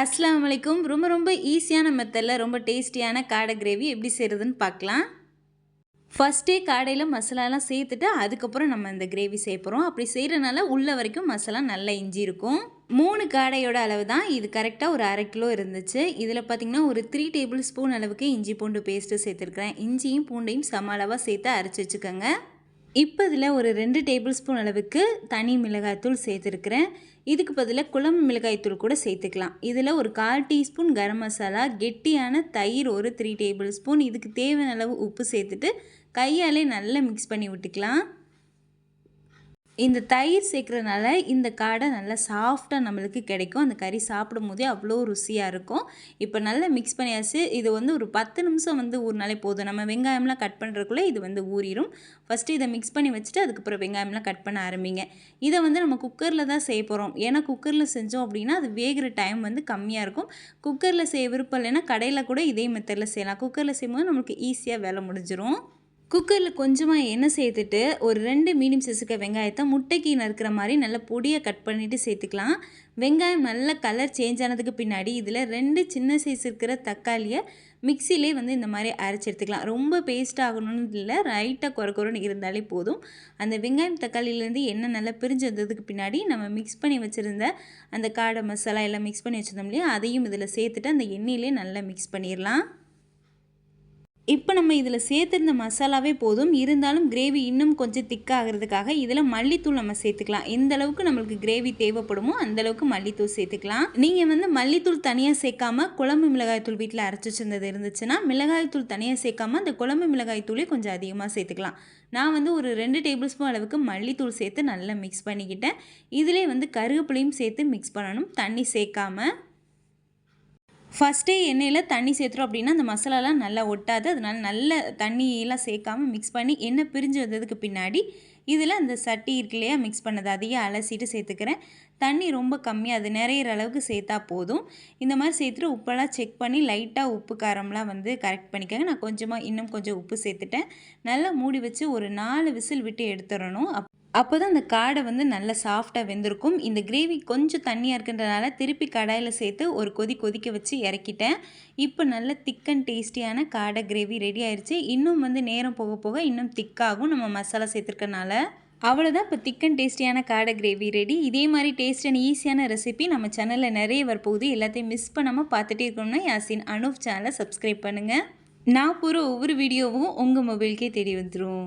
அஸ்லாம் வலைக்கும் ரொம்ப ரொம்ப ஈஸியான மெத்தடில் ரொம்ப டேஸ்டியான காடை கிரேவி எப்படி செய்கிறதுன்னு பார்க்கலாம். ஃபஸ்ட்டே காடையில் மசாலாலாம் சேர்த்துட்டு அதுக்கப்புறம் நம்ம இந்த கிரேவி சேர்ப்போம் அப்படி செய்கிறனால உள்ள வரைக்கும் மசாலா நல்லா இஞ்சி இருக்கும். மூணு காடையோட அளவு தான். இது கரெக்டாக ஒரு அரை கிலோ இருந்துச்சு. இதில் பார்த்திங்கன்னா ஒரு த்ரீ டேபிள் ஸ்பூன் அளவுக்கு இஞ்சி பூண்டு பேஸ்ட்டு சேர்த்துருக்குறேன். இஞ்சியும் பூண்டையும் சம அளவாக சேர்த்து அரைச்சி வச்சுக்கோங்க. இப்போ இதில் ஒரு ரெண்டு டேபிள் ஸ்பூன் அளவுக்கு தனி மிளகாய்த்தூள் சேர்த்துருக்குறேன். இதுக்கு பதிலாக குழம்பு மிளகாய்த்தூள் கூட சேர்த்துக்கலாம். இதில் ஒரு கால் டீஸ்பூன் கரம் மசாலா கெட்டியான தயிர் ஒரு த்ரீ டேபிள் ஸ்பூன் இதுக்கு தேவையான அளவு உப்பு சேர்த்துட்டு கையாலே நல்லா மிக்ஸ் பண்ணி விட்டுக்கலாம். இந்த தயிர் சேர்க்குறதுனால இந்த காடை நல்லா சாஃப்டாக நம்மளுக்கு கிடைக்கும். அந்த கறி சாப்பிடும் போதே அவ்வளோ ருசியாக இருக்கும். இப்போ நல்லா மிக்ஸ் பண்ணியாச்சு. இது வந்து ஒரு பத்து நிமிஷம் வந்து ஊறினாலே போதும். நம்ம வெங்காயம்லாம் கட் பண்ணுறதுக்குள்ளே இது வந்து ஊறிடும் ஃபஸ்ட்டு இதை மிக்ஸ் பண்ணி வச்சுட்டு அதுக்கப்புறம் வெங்காயம்லாம் கட் பண்ண ஆரம்பிங்க. இதை வந்து நம்ம குக்கரில் தான் செய்ய போகிறோம் ஏன்னா குக்கரில் செஞ்சோம் அப்படின்னா அது வேகிற டைம் வந்து கம்மியாக இருக்கும். குக்கரில் செய்ய விருப்பம் இல்லைன்னா கடையில் கூட இதே மெத்தடில் செய்யலாம். குக்கரில் செய்யும்போது நம்மளுக்கு ஈஸியாக வேலை முடிஞ்சிடும் குக்கரில் கொஞ்சமாக எண்ணெய் சேர்த்துட்டு ஒரு ரெண்டு மீடியம் சைஸுக்கு வெங்காயத்தை முட்டைக்கு நறுக்கிற மாதிரி நல்லா பொடியை கட் பண்ணிவிட்டு சேர்த்துக்கலாம். வெங்காயம் நல்ல கலர் சேஞ்ச் ஆனதுக்கு பின்னாடி இதில் ரெண்டு சின்ன சைஸ் இருக்கிற தக்காளியை மிக்சிலே வந்து இந்த மாதிரி அரைச்சி எடுத்துக்கலாம். ரொம்ப பேஸ்ட் ஆகணும்னு இல்லை ரைட்டாக குறை குறைன்னு இருந்தாலே போதும். அந்த வெங்காயம் தக்காளியிலேருந்து எண்ணெய் நல்லா பிரிஞ்சு வந்ததுக்கு பின்னாடி நம்ம மிக்ஸ் பண்ணி வச்சுருந்த அந்த காடை மசாலா எல்லாம் மிக்ஸ் பண்ணி வச்சுருந்தோம் இல்லையா அதையும் இதில் சேர்த்துட்டு அந்த எண்ணெயிலே நல்லா மிக்ஸ் பண்ணிடலாம் இப்போ நம்ம இதில் சேர்த்துருந்த மசாலாவே போதும். இருந்தாலும் கிரேவி இன்னும் கொஞ்சம் திக்காகிறதுக்காக இதில் மல்லித்தூள் நம்ம சேர்த்துக்கலாம். எந்த அளவுக்கு நம்மளுக்கு கிரேவி தேவைப்படுமோ அந்த அளவுக்கு மல்லித்தூள் சேர்த்துக்கலாம். நீங்கள் வந்து மல்லித்தூள் தனியாக சேர்க்காம குழம்பு மிளகாய்த்தூள் வீட்டில் அரைச்சி வச்சிருந்தது இருந்துச்சுன்னா மிளகாய்த்தூள் தனியாக சேர்க்காம அந்த குழம்பு மிளகாய்த்தூளே கொஞ்சம் அதிகமாக சேர்த்துக்கலாம். நான் வந்து ஒரு ரெண்டு டேபிள் ஸ்பூன் அளவுக்கு மல்லித்தூள் சேர்த்து நல்லா மிக்ஸ் பண்ணிக்கிட்டேன். இதிலே வந்து கருவேப்பிலையும் சேர்த்து மிக்ஸ் பண்ணணும். தண்ணி சேர்க்காமல் ஃபஸ்ட்டே எண்ணெயில் தண்ணி சேர்த்துறோம் அப்படின்னா அந்த மசாலாலாம் நல்லா ஒட்டாது. அதனால் நல்ல தண்ணியெல்லாம் சேர்க்காமல் மிக்ஸ் பண்ணி எண்ணெய் பிரிஞ்சு வந்ததுக்கு பின்னாடி இதில் அந்த சட்டி இருக்கு இல்லையா மிக்ஸ் பண்ணது அதையே அலசிட்டு சேர்த்துக்கிறேன். தண்ணி ரொம்ப கம்மியாக அது நிறையிற அளவுக்கு சேர்த்தா போதும். இந்த மாதிரி சேர்த்துட்டு உப்பெல்லாம் செக் பண்ணி லைட்டாக உப்பு காரம்லாம் வந்து கரெக்ட் பண்ணிக்கோங்க. நான் கொஞ்சமாக இன்னும் கொஞ்சம் உப்பு சேர்த்துட்டேன். நல்லா மூடி வச்சு ஒரு நாலு விசில் விட்டு எடுத்துடணும். அப் அப்போ தான் அந்த காடை வந்து நல்லா சாஃப்டாக வெந்திருக்கும். இந்த கிரேவி கொஞ்சம் தண்ணியாக இருக்கின்றனால திருப்பி கடாயில் சேர்த்து ஒரு கொதி கொதிக்க வச்சு இறக்கிட்டேன். இப்போ நல்ல திக் அண்ட் டேஸ்டியான காடை கிரேவி ரெடி ஆயிடுச்சு இன்னும் வந்து நேரம் போக போக இன்னும் திக்காகும் நம்ம மசாலா சேர்த்துருக்கனால. அவ்வளோதான் இப்போ திக் அண்ட் டேஸ்டியான காடை கிரேவி ரெடி இதே மாதிரி டேஸ்ட் அண்ட் ஈஸியான ரெசிபி நம்ம சேனலில் நிறைய வரப்போகுது. எல்லாத்தையும் மிஸ் பண்ணாமல் பார்த்துட்டே இருக்கணும்னா யாசின் அனுப் சேனலை சப்ஸ்கிரைப் பண்ணுங்கள் நான் போகிற ஒவ்வொரு வீடியோவும் உங்கள் மொபைலுக்கே தேடி வந்துடும்